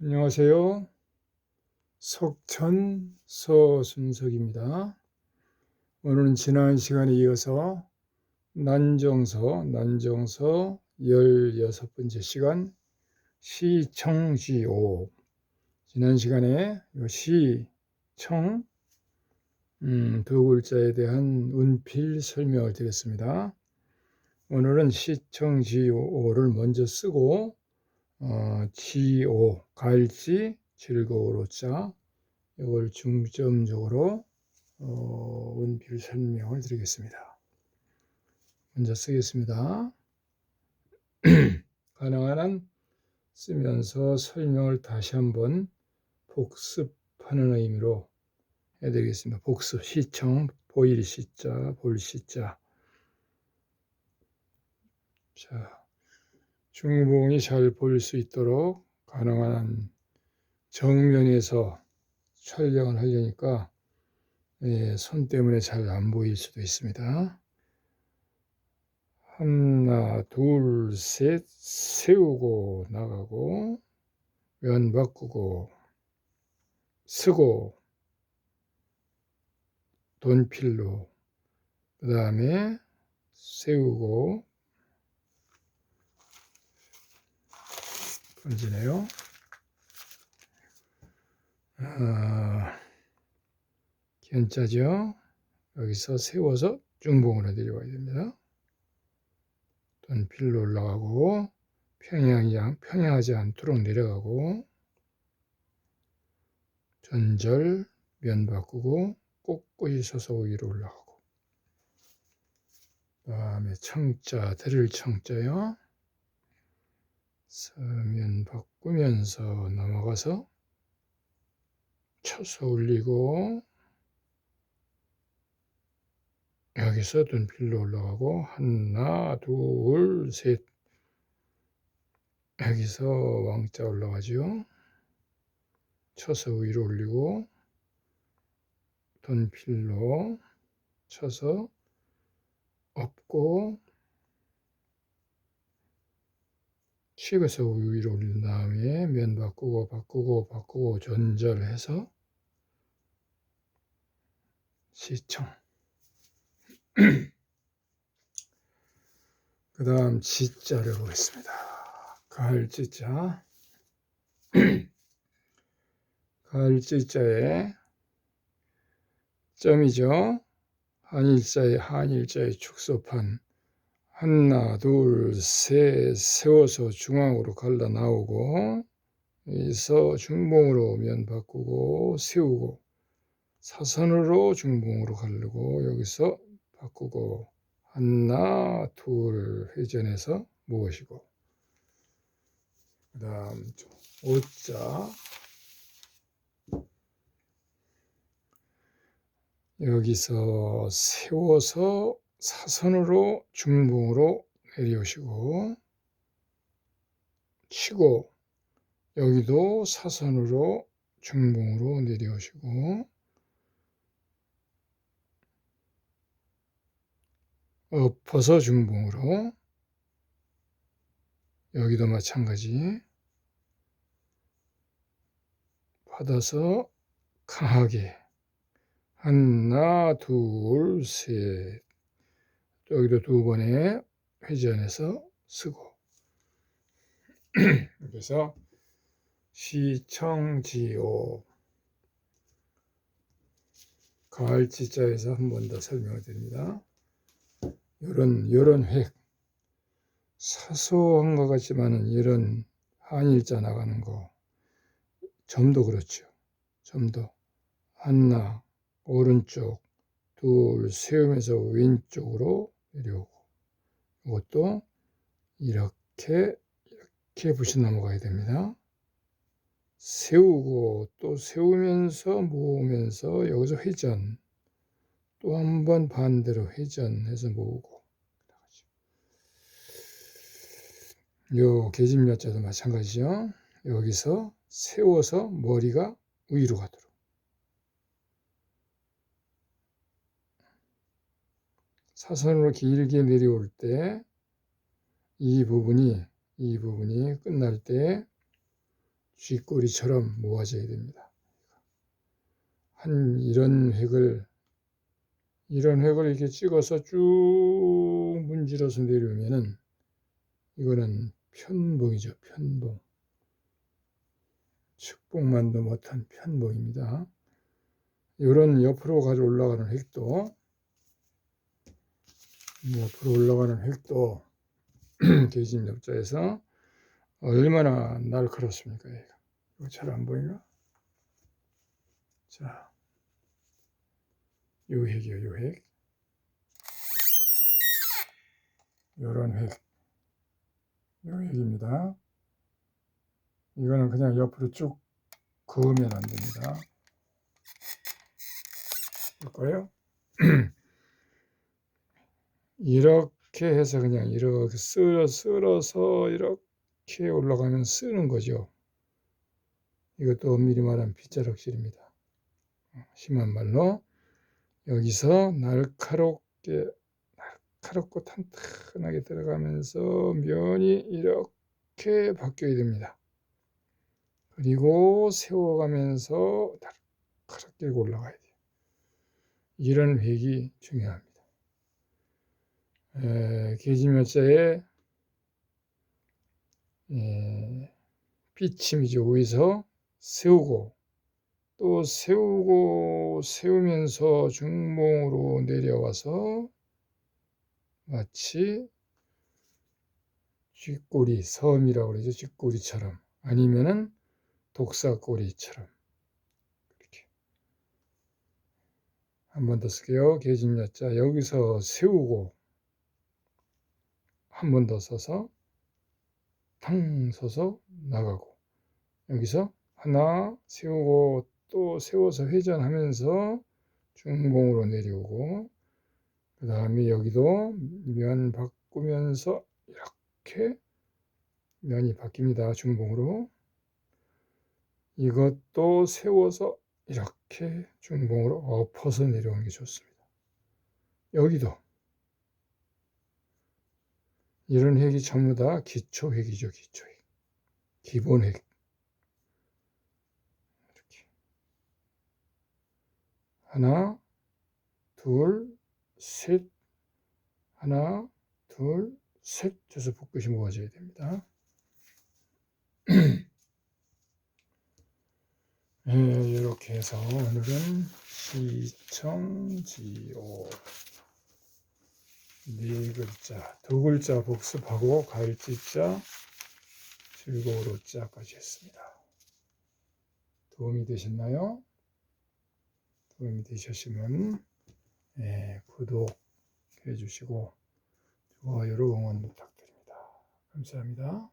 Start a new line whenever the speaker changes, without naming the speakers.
안녕하세요. 속천 서순석입니다. 오늘은 지난 시간에 이어서 난정서, 난정서 16번째 시간 시청지오. 지난 시간에 요 시청 음, 두 글자에 대한 운필 설명을 드렸습니다. 오늘은 시청지오를 먼저 쓰고 어, 지오 갈지 즐거우로 자 이걸 중점적으로 어, 원필 설명을 드리겠습니다. 먼저 쓰겠습니다. 가능한 한 쓰면서 설명을 다시 한번 복습하는 의미로 해드리겠습니다. 복습, 시청, 보일 시자, 볼 시자. 자, 중봉이 잘 보일 수 있도록 가능한 한 정면에서 촬영을 하려니까 예, 손 때문에 잘 안 보일 수도 있습니다. 하나, 둘, 셋, 세우고 나가고, 면 바꾸고, 쓰고, 돈필로, 그 다음에 세우고, 번지네요. 아, 견자죠. 여기서 세워서 중봉으로 내려와야 됩니다. 돈 필로 올라가고 평행하지, 평행하지 않도록 내려가고 전절 면 바꾸고 꼿꼿이 서서 위로 올라가고 그 다음에 청자 들을 청자요. 서면 바꾸면서 넘어가서 쳐서 올리고 여기서 눈필로 올라가고 하나 둘 셋. 여기서 왕자 올라가죠. 쳐서 위로 올리고 돈필로 쳐서 엎고 식어서 위로 올린 다음에 면 바꾸고 바꾸고 바꾸고 전절해서 시청 그 다음 지자를 보겠습니다. 가을 지자 가을 지자에 점이죠. 한일자의 한일자의 축소판 하나, 둘, 셋 세워서 중앙으로 갈라 나오고 여기서 중봉으로 면 바꾸고 세우고 사선으로 중봉으로 가르고 여기서 바꾸고 하나, 둘 회전해서 모으시고. 그 다음 오자. 여기서 세워서 사선으로 중봉으로 내려오시고 치고 여기도 사선으로 중봉으로 내려오시고 엎어서 중봉으로 여기도 마찬가지 받아서 강하게 하나 둘셋 여기도 두 번에 회전해서 쓰고 그래서 시청지오 가을지자에서 한 번 더 설명을 드립니다. 이런 이런 획 사소한 것 같지만은 이런 한일자 나가는 거 점도 그렇죠. 점도 하나 오른쪽 둘 세우면서 왼쪽으로 내려오고 이것도 이렇게 이렇게 부시 넘어가야 됩니다. 세우고 또 세우면서 모으면서 여기서 회전 또 한 번 반대로 회전해서 모으고 요 계집여자도 마찬가지죠. 여기서 세워서 머리가 위로 가도록 사선으로 길게 내려올 때 이 부분이 이 부분이 끝날 때 쥐꼬리처럼 모아져야 됩니다. 한 이런 획을 이런 획을 이렇게 찍어서 쭉 문질러서 내려오면은 이거는 편봉이죠. 편봉. 축봉만도 못한 편봉입니다. 이런 옆으로 가져 올라가는 획도 옆으로 올라가는 획도 계집 엽자에서 얼마나 날카롭습니까? 이거 잘 안 보이나? 자, 요 획이요, 요 획. 요런 획. 요 획입니다. 이거는 그냥 옆으로 쭉 그으면 안 됩니다. 볼까요? 이렇게 해서 그냥 이렇게 쓸어, 쓸어서 이렇게 올라가면 쓰는 거죠. 이것도 엄밀히 말하면 빗자락질입니다. 심한 말로 여기서 날카롭게 날카롭고 탄탄하게 들어가면서 면이 이렇게 바뀌어야 됩니다. 그리고 세워가면서 날카롭게 올라가야 돼요. 이런 획이 중요합니다. 계지멸자의 비침이죠. 위에서 세우고 또 세우고 세우면서 중봉으로 내려와서 마치 쥐꼬리 섬이라고 그러죠. 쥐꼬리처럼 아니면은 독사꼬리처럼 이렇게 한 번 더 쓸게요. 계집야자 여기서 세우고 한 번 더 써서 탕 서서 나가고 여기서 하나 세우고 또 세워서 회전하면서 중봉으로 내려오고 그 다음에 여기도 면 바꾸면서 이렇게 면이 바뀝니다. 중봉으로 이것도 세워서 이렇게 중봉으로 엎어서 내려오는 게 좋습니다. 여기도 이런 획이 전부 다 기초 획이죠, 기초 획. 기본 획. 이렇게. 하나, 둘, 셋. 하나, 둘, 셋. 해서 붓끝이 모아져야 됩니다. 네, 이렇게 해서 오늘은 시청지오 네 글자, 두 글자 복습하고 가을지자, 즐거우로 자까지 했습니다. 도움이 되셨나요? 도움이 되셨으면 예, 구독해 주시고 좋아요로 응원 부탁드립니다. 감사합니다.